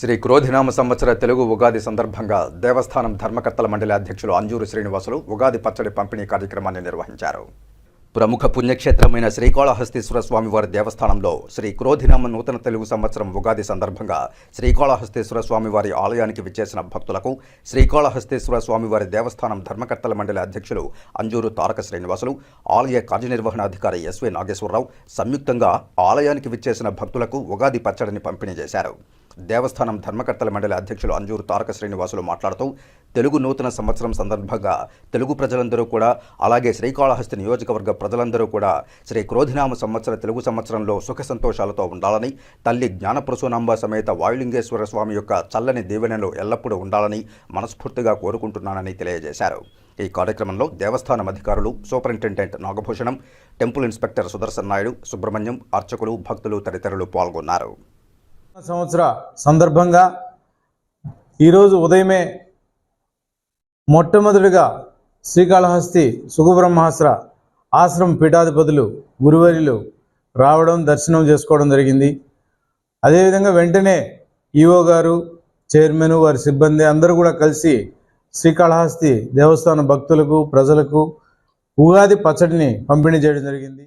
శ్రీ క్రోధినామ సంవత్సర తెలుగు ఉగాది సందర్భంగా దేవస్థానం ధర్మకర్తల మండలి అధ్యక్షులు అంజూరు శ్రీనివాసులు ఉగాది పచ్చడి పంపిణీ కార్యక్రమాన్ని నిర్వహించారు. ప్రముఖ పుణ్యక్షేత్రమైన శ్రీకాళహస్తీశ్వర స్వామివారి దేవస్థానంలో శ్రీ క్రోధినామ నూతన తెలుగు సంవత్సరం ఉగాది సందర్భంగా శ్రీకాళహస్తీశ్వర స్వామివారి ఆలయానికి విచ్చేసిన భక్తులకు శ్రీకాళహస్తీశ్వర స్వామివారి దేవస్థానం ధర్మకర్తల మండలి అధ్యక్షులు అంజూరు తారక శ్రీనివాసులు ఆలయ కార్యనిర్వహణాధికారి ఎస్వి నాగేశ్వరరావు సంయుక్తంగా ఆలయానికి విచ్చేసిన భక్తులకు ఉగాది పచ్చడిని పంపిణీ చేశారు. దేవస్థానం ధర్మకర్తల మండలి అధ్యక్షులు అంజూరు తారక శ్రీనివాసులు మాట్లాడుతూ తెలుగు నూతన సంవత్సరం సందర్భంగా తెలుగు ప్రజలందరూ కూడా అలాగే శ్రీకాళహస్తి నియోజకవర్గ ప్రజలందరూ కూడా శ్రీ క్రోధినామ సంవత్సర తెలుగు సంవత్సరంలో సుఖ సంతోషాలతో ఉండాలని తల్లి జ్ఞానప్రసూనాంబ సమేత వాయులింగేశ్వర స్వామి యొక్క చల్లని దీవెనలు ఎల్లప్పుడూ ఉండాలని మనస్ఫూర్తిగా కోరుకుంటున్నానని తెలియజేశారు. ఈ కార్యక్రమంలో దేవస్థానం అధికారులు superintendent Nagabhushanam temple inspector Sudarshan Naidu Subrahmanyam అర్చకులు భక్తులు తదితరులు పాల్గొన్నారు. సంవత్సర సందర్భంగా ఈరోజు ఉదయమే మొట్టమొదటిగా శ్రీకాళహస్తి సుఖబ్రహ్మాస్త్ర ఆశ్రమం పీఠాధిపతులు గురువర్యులు రావడం దర్శనం చేసుకోవడం జరిగింది. అదేవిధంగా వెంటనే ఈఓ గారు చైర్మన్ వారి సిబ్బంది అందరూ కూడా కలిసి శ్రీకాళహస్తి దేవస్థాన భక్తులకు ప్రజలకు ఉగాది పచ్చడిని పంపిణీ చేయడం జరిగింది.